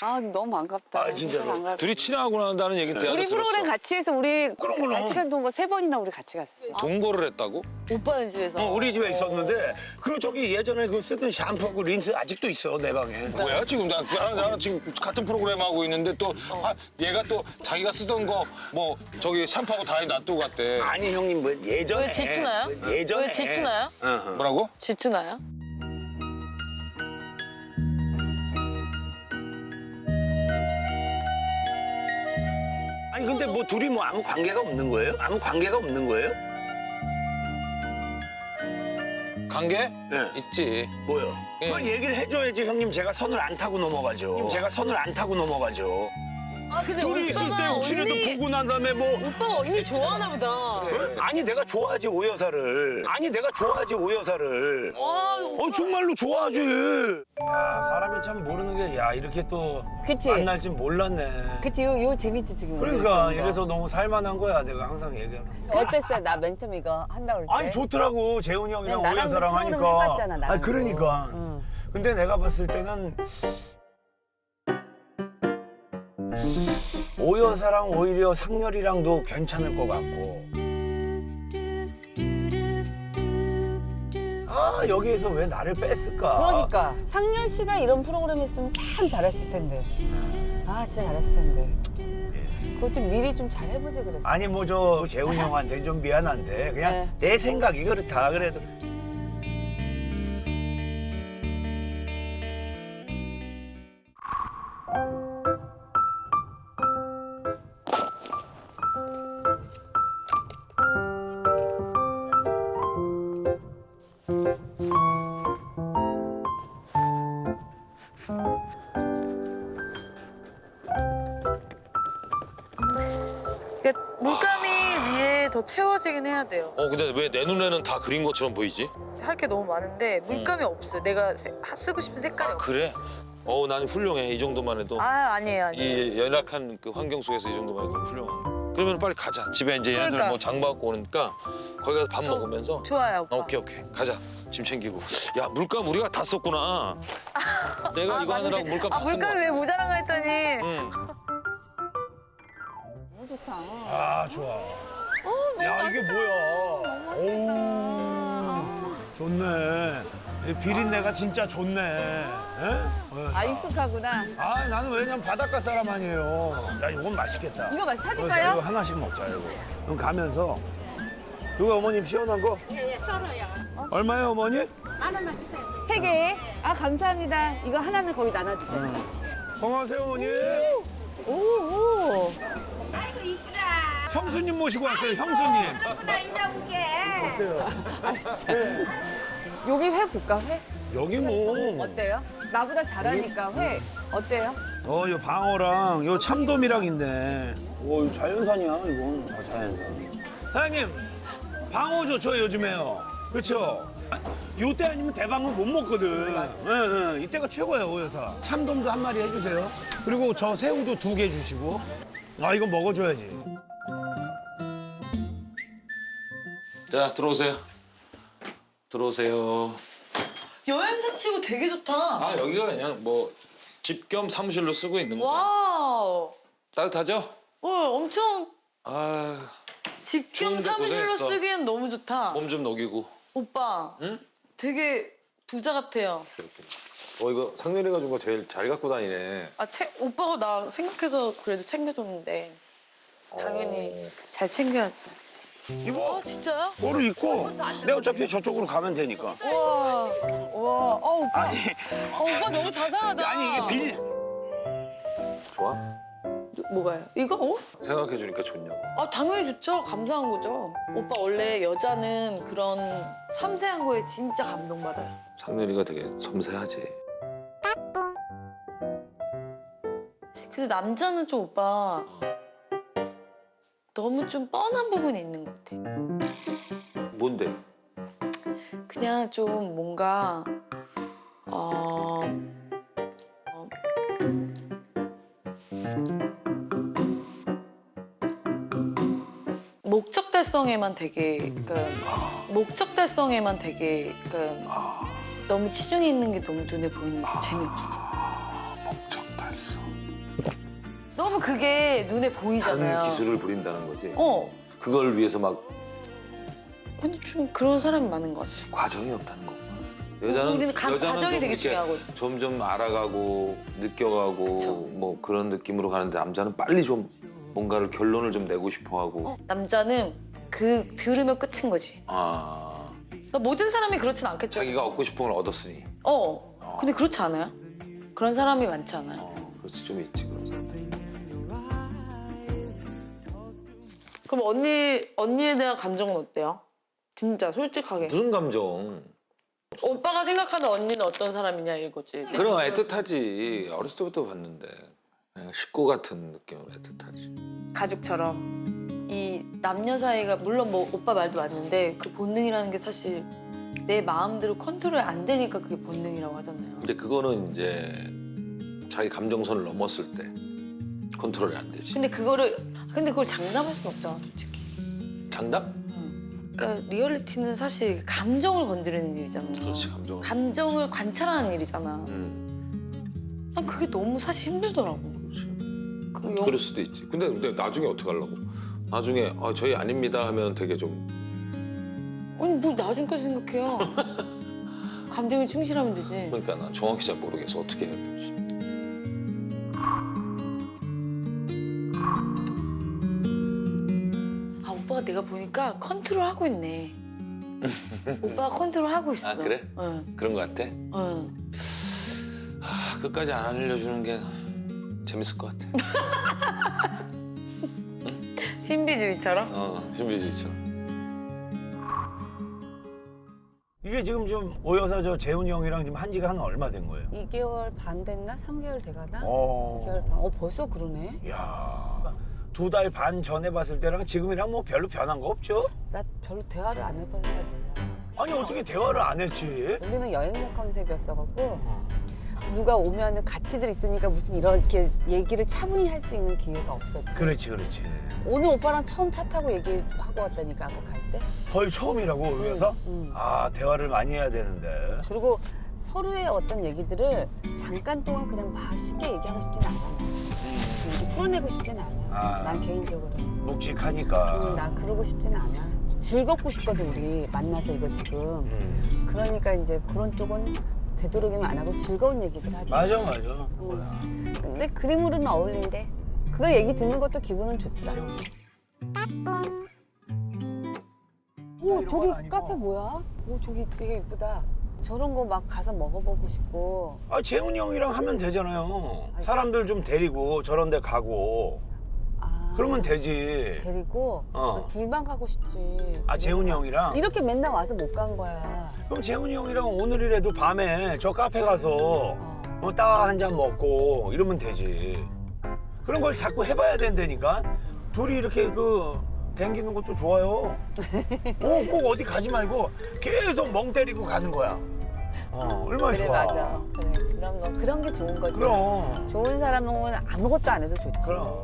아 너무 반갑다. 아, 진짜로. 반갑다. 둘이 친하고 난다는 얘기 때문에 우리 프로그램 같이 해서 우리 그럼. 같이 간 동거 세 번이나 우리 같이 갔어. 동거를 했다고? 오빠는 집에서. 어, 우리 집에 있었는데 그 저기 예전에 그 쓰던 샴푸하고 린스 아직도 있어 내 방에. 뭐야 지금 나 나랑, 나랑 지금 같은 프로그램 하고 있는데 또 아, 얘가 또 자기가 쓰던 거 뭐 저기 샴푸하고 다 놔두고 갔대. 아니 형님 뭐 예전에. 왜 질투나요? 뭐 예전에. 왜 질투나요? 어허. 뭐라고? 질투나요? 근데 뭐 둘이 뭐 아무 관계가 없는 거예요? 아무 관계가 없는 거예요? 관계? 네. 있지. 뭐요? 예. 그걸 얘기를 해줘야지 형님 제가 선을 안 타고 넘어가죠. 제가 선을 안 타고 넘어가죠. 아 근데 둘이 있을 때 혹시라도 언니 보고 난 다음에 뭐 오빠가 언니 좋아하나 보다. 어? 아니 내가 좋아하지 오 여사를. 아니 내가 좋아하지 오 여사를. 와 어 정말로 좋아하지. 야 사람이 참 모르는 게 야 이렇게 또 그치? 만날 줄 몰랐네. 그치 이거, 이거 재밌지 지금. 그러니까. 이래서 너무 살만한 거야 내가 항상 얘기하는. 어땠어요? 나맨 처음 이거 한다고 할 때. 아니 좋더라고 재훈이 형이랑 네, 나랑도 프로그램 하니까. 해봤잖아, 나랑도. 아니 그러니까. 응. 근데 내가 봤을 때는 오여사랑 오히려 상렬이랑도 괜찮을 것 같고. 아 여기에서 왜 나를 뺐을까? 그러니까 상렬 씨가 이런 프로그램 했으면 참 잘했을 텐데. 아 진짜 잘했을 텐데. 그거 좀 미리 좀 잘 해보지 그랬어. 아니 뭐 저 재훈이 형한테 좀 미안한데 그냥 네. 내 생각이 그렇다 그래도 더 채워지긴 해야 돼요. 어 근데 왜 내 눈에는 다 그린 것처럼 보이지? 할 게 너무 많은데 물감이 없어요. 내가 세- 하- 쓰고 싶은 색깔이 아 없어. 그래? 어난 훌륭해 이 정도만 해도 아 아니에요 아니에요. 이 연약한 그 환경 속에서 이 정도만 해도 훌륭한. 그러면 빨리 가자. 집에 이제 얘네들 그러니까. 뭐 장봐갖고 오니까 거기 가서 밥 먹으면서. 좋아요 오빠. 어, 오케이 오케이 가자. 짐 챙기고. 야 물감 우리가 다 썼구나. 내가 이거 하느라고 물감 아 다 쓴 거 물감이 같아. 왜 모자란가 했더니 응. 너무 좋다. 아 좋아. 야 이게 뭐야? 오 좋네. 이 비린내가 진짜 좋네. 에? 어. 아 익숙하구나. 아 나는 왜냐면 바닷가 사람 아니에요. 야 이건 맛있겠다. 이거 맛 사줄까요? 이거 하나씩 먹자 이거. 그럼 가면서 이거 어머님 시원한 거? 얼마예요 어머니? 세 개. 아 감사합니다. 이거 하나는 거기 나눠주세요. 건강하세요 어머니. 형수님 모시고 왔어요 형수님. 나 인자볼게. 여기 회 볼까 회? 여기 뭐. 어때요? 나보다 잘하니까 회 어때요? 어, 요 방어랑 요 참돔이랑 있네. 오, 이거 자연산이야, 이건. 다 자연산. 사장님, 방어 좋죠, 요즘에요. 그렇죠? 요때 아니면 대방어 못 먹거든. 예, 예, 이때가 최고예요, 오여사. 참돔도 한 마리 해주세요. 그리고 저 새우도 두 개 주시고. 아, 이거 먹어줘야지. 자 들어오세요. 들어오세요. 여행사 치고 되게 좋다. 아 여기가 그냥 뭐 집 겸 사무실로 쓰고 있는 거야. 와우. 따뜻하죠? 어 엄청 아, 집겸 추운데 사무실로 고생했어. 쓰기엔 너무 좋다. 몸 좀 녹이고. 오빠 응? 되게 부자 같아요. 어 이거 상렬이가 준 거 제일 잘 갖고 다니네. 아, 채, 오빠가 나 생각해서 그래도 챙겨줬는데 당연히 잘 챙겨야지. 이거 아 진짜요? 뭐를 입고 내가 어차피 저쪽으로 가면 되니까. 우와. 와, 어 오빠. 아니, 어, 오빠 너무 자상하다. 아니 이게 빌. 좋아? 뭐가요? 이거? 어? 생각해 주니까 좋냐고. 아 당연히 좋죠. 감사한 거죠. 오빠 원래 여자는 그런 섬세한 거에 진짜 감동받아요. 상렬이가 되게 섬세하지. 근데 남자는 좀 오빠 너무 좀 뻔한 부분이 있는 것 같아. 뭔데? 그냥 좀 뭔가 어, 어 목적 달성에만 되게 그러니까 목적 달성에만 되게 그러니까 너무 치중해 있는 게 너무 눈에 보이는 게 재미없어. 너무 그게 눈에 보이잖아요. 다른 기술을 부린다는 거지. 어. 그걸 위해서 막 근데 좀 그런 사람이 많은 것 같아. 과정이 없다는 거. 여자는 우리는 가- 여자는 과정이 좀 되게 이렇게 중요하거든. 점점 알아가고 느껴가고 그쵸. 뭐 그런 느낌으로 가는데 남자는 빨리 좀 뭔가를 결론을 좀 내고 싶어하고. 어, 남자는 그 들으면 끝인 거지. 아 그러니까 모든 사람이 그렇진 않겠죠. 자기가 얻고 싶은 걸 얻었으니. 어. 근데 그렇지 않아요? 그런 사람이 많지 않아요? 어, 그렇지 좀 있지. 그런 사람들 그럼 언니 언니에 대한 감정은 어때요? 진짜 솔직하게. 무슨 감정? 오빠가 생각하는 언니는 어떤 사람이냐 이거지. 그럼 애틋하지. 어렸을 때부터 봤는데 그냥 식구 같은 느낌으로 애틋하지. 가족처럼 이 남녀 사이가 물론 뭐 오빠 말도 맞는데 그 본능이라는 게 사실 내 마음대로 컨트롤 안 되니까 그게 본능이라고 하잖아요. 근데 그거는 이제 자기 감정선을 넘었을 때 컨트롤이 안 되지. 근데 그거를 근데 그걸 장담할 순 없잖아, 솔직히. 장담? 그러니까 리얼리티는 사실 감정을 건드리는 일이잖아. 그렇지 감정을. 감정을 관찰하는 일이잖아. 음, 난 그게 너무 사실 힘들더라고. 그렇지. 그 영... 그럴 수도 있지. 근데 근데 나중에 어떻게 하려고? 나중에 아, 저희 아닙니다 하면 되게 좀 아니 뭐 나중까지 생각해요. 감정에 충실하면 되지. 그러니까 난 정확히 잘 모르겠어 어떻게 해야 될지. 오빠가 내가 보니까 컨트롤 하고 있네. 오빠가 컨트롤 하고 있어. 아, 그래? 응. 그런 것 같아? 응. 아 끝까지 안 알려주는 게 재밌을 것 같아. 신비주의처럼. 어 신비주의처럼. 이게 지금 좀 오여사 저 재훈이 형이랑 지금 한 지가 한 얼마 된 거예요? 2개월 반 됐나? 3개월 돼가나? 어. 2개월 반. 어 벌써 그러네. 야. 두 달 반 전에 봤을 때랑 지금이랑 뭐 별로 변한 거 없죠? 나 별로 대화를 안 해봐서 잘 몰라. 아니 어떻게 대화를 안 했지? 우리는 여행사 컨셉이었어갖고 누가 오면은 같이들 있으니까 무슨 이렇게 얘기를 차분히 할 수 있는 기회가 없었지. 그렇지 그렇지. 오늘 오빠랑 처음 차 타고 얘기하고 왔다니까 아까 갈 때. 거의 처음이라고 의회서? 응. 아 대화를 많이 해야 되는데. 그리고 서로의 어떤 얘기들을 잠깐 동안 그냥 막 쉽게 얘기하고 싶진 않아. 이렇게 풀어내고 싶진 않아. 아. 난 개인적으로. 묵직하니까. 응, 난 그러고 싶진 않아. 즐겁고 싶거든 우리 만나서 이거 지금. 음. 그러니까 이제 그런 쪽은 되도록이면 안 하고 즐거운 얘기들 하지. 맞아 맞아. 응. 근데 그림으로는 어울린대. 그거 얘기 듣는 것도 기분은 좋다. 오 저기. 카페 뭐야? 오 저기 되게 예쁘다. 저런 거 막 가서 먹어보고 싶고. 아 재훈이 형이랑 하면 되잖아요. 사람들 좀 데리고 저런 데 가고. 아, 그러면 되지. 데리고 어. 둘만 가고 싶지. 아 재훈이 형이랑? 이렇게 맨날 와서 못 간 거야. 그럼 재훈이 형이랑 오늘이라도 밤에 저 카페 가서 어. 어, 따한 잔 먹고 이러면 되지. 그런 걸 자꾸 해봐야 된다니까. 둘이 이렇게 그 댕기는 것도 좋아요. 어, 꼭 어디 가지 말고 계속 멍 때리고 가는 거야. 어, 얼마나 그래 좋아. 맞아. 그래 그런 거 그런 게 좋은 거지. 그럼. 좋은 사람은 아무것도 안 해도 좋지. 그럼.